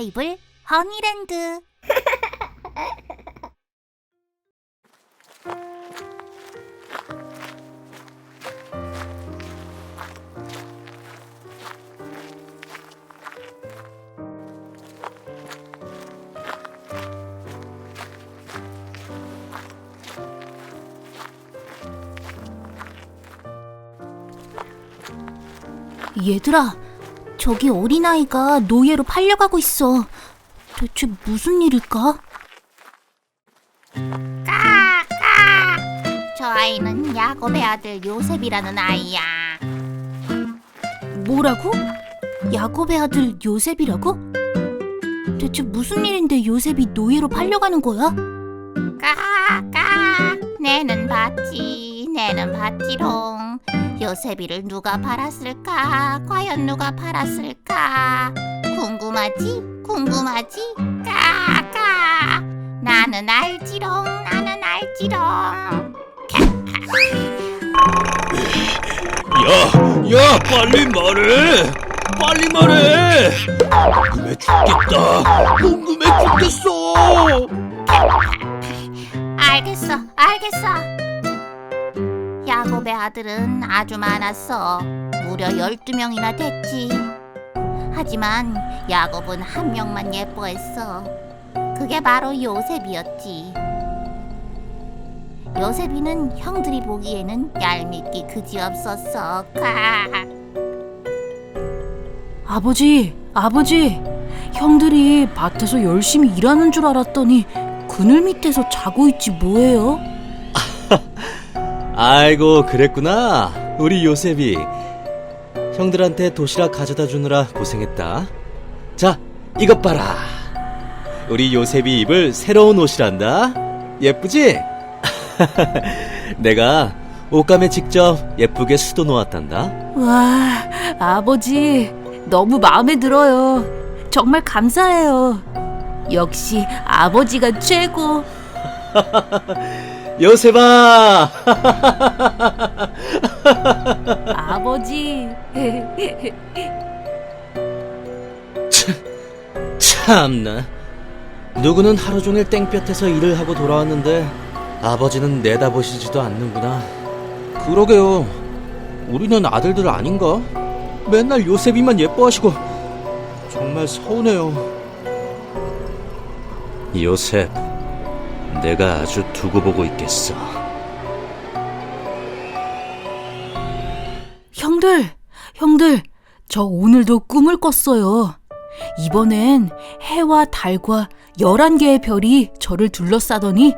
입을 허니랜드. 얘들아, 저기 어린아이가 노예로 팔려가고 있어. 대체 무슨 일일까? 까까! 저 아이는 야곱의 아들 요셉이라는 아이야. 뭐라고? 야곱의 아들 요셉이라고? 대체 무슨 일인데 요셉이 노예로 팔려가는 거야? 까까! 내는 봤지, 내는 봤지롱. 요셉이를 누가 팔았을까? 과연 누가 팔았을까? 궁금하지? 궁금하지? 까까! 나는 알지롱, 나는 알지롱. 야, 야, 빨리 말해! 빨리 말해! 궁금해 죽겠다! 궁금해 죽겠어! 알겠어, 알겠어. 야곱의 아들은 아주 많았어. 무려 12명이나 됐지. 하지만 야곱은 한 명만 예뻐했어. 그게 바로 요셉이었지. 요셉이는 형들이 보기에는 얄밉기 그지없었어. 까. 아버지, 아버지, 형들이 밭에서 열심히 일하는 줄 알았더니 그늘 밑에서 자고 있지 뭐예요? 아이고, 그랬구나. 우리 요셉이. 형들한테 도시락 가져다 주느라 고생했다. 자, 이것 봐라. 우리 요셉이 입을 새로운 옷이란다. 예쁘지? 내가 옷감에 직접 예쁘게 수도 놓았단다. 와, 아버지, 너무 마음에 들어요. 정말 감사해요. 역시 아버지가 최고. 요셉아! 아버지. 참나. 누구는 하루 종일 땡볕에서 일을 하고 돌아왔는데 아버지는 내다보시지도 않는구나. 그러게요. 우리는 아들들 아닌가? 맨날 요셉이만 예뻐하시고 정말 서운해요. 요셉, 내가 아주 두고 보고 있겠어. 형들, 형들, 저 오늘도 꿈을 꿨어요. 이번엔 해와 달과 11개의 별이 저를 둘러싸더니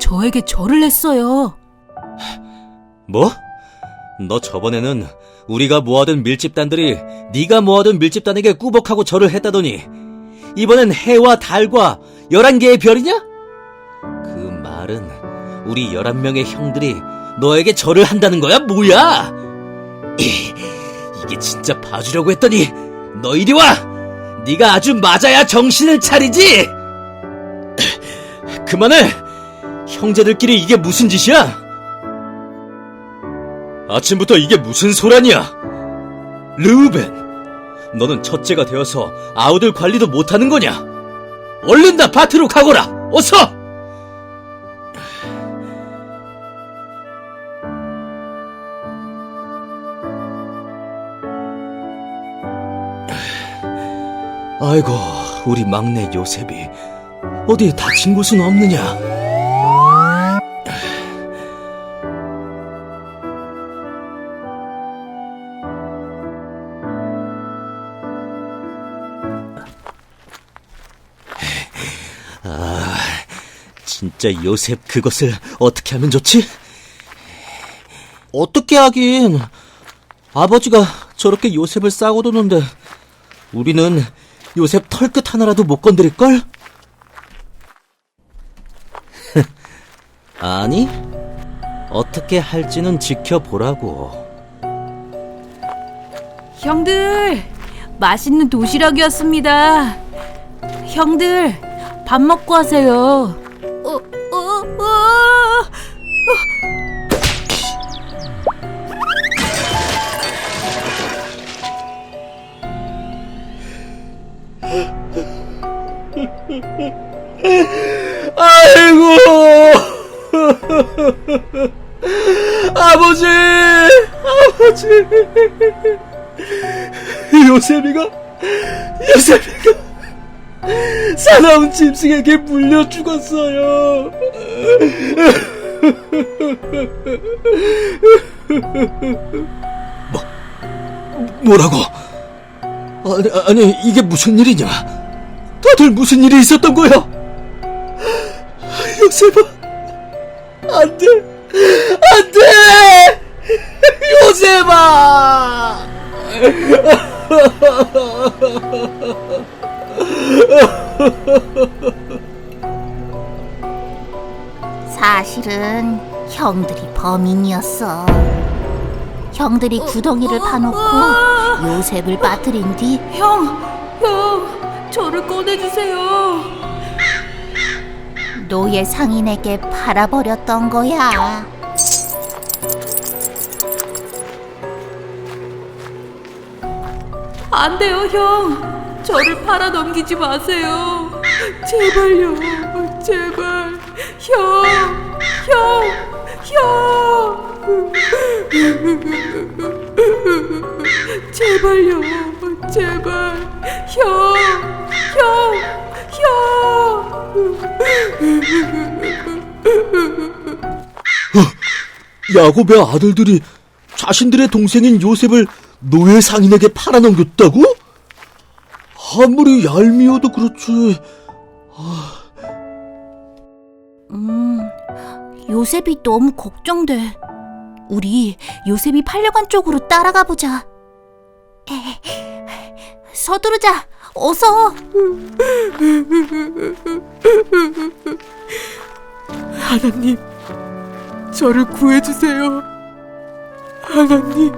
저에게 절을 했어요. 뭐? 너 저번에는 우리가 모아둔 밀집단들이 네가 모아둔 밀집단에게 꾸벅하고 절을 했다더니 이번엔 해와 달과 11개의 별이냐? 그 말은 우리 11명의 형들이 너에게 절을 한다는 거야? 뭐야? 이, 이게 진짜 봐주려고 했더니 너 이리 와! 네가 아주 맞아야 정신을 차리지! 그만해! 형제들끼리 이게 무슨 짓이야? 아침부터 이게 무슨 소란이야? 르우벤, 너는 첫째가 되어서 아우들 관리도 못하는 거냐? 얼른 다 밭으로 가거라! 어서! 아이고, 우리 막내 요셉이 어디에 다친 곳은 없느냐? 아, 진짜 요셉 그것을 어떻게 하면 좋지? 어떻게 하긴 아버지가 저렇게 요셉을 싸고 도는데 우리는 요셉 털끝 하나라도 못 건드릴걸? 아니, 어떻게 할지는 지켜보라고. 형들, 맛있는 도시락이었습니다. 형들, 밥 먹고 하세요. 아이고! 아버지! 아버지! 요셉이가, 요셉이가 사나운 짐승에게 물려 죽었어요. 뭐, 뭐라고? 아니, 아니, 이게 무슨 일이냐? 다들 무슨 일이 있었던 거야? 요셉아, 안 돼! 안 돼! 요셉아! 사실은 형들이 범인이었어. 형들이 구덩이를 파놓고 요셉을 빠뜨린 뒤 형, 형, 저를 꺼내주세요. 노예 상인에게 팔아버렸던 거야. 안 돼요, 형. 저를 팔아 넘기지 마세요. 제발요, 제발. 형, 형, 형. 제발요, 제발. 형, 야곱의 아들들이 자신들의 동생인 요셉을 노예 상인에게 팔아넘겼다고? 아무리 얄미워도 그렇지. 음, 요셉이 너무 걱정돼. 우리 요셉이 팔려간 쪽으로 따라가 보자. 에, 서두르자. 어서. 하나님, 저를 구해주세요. 하나님.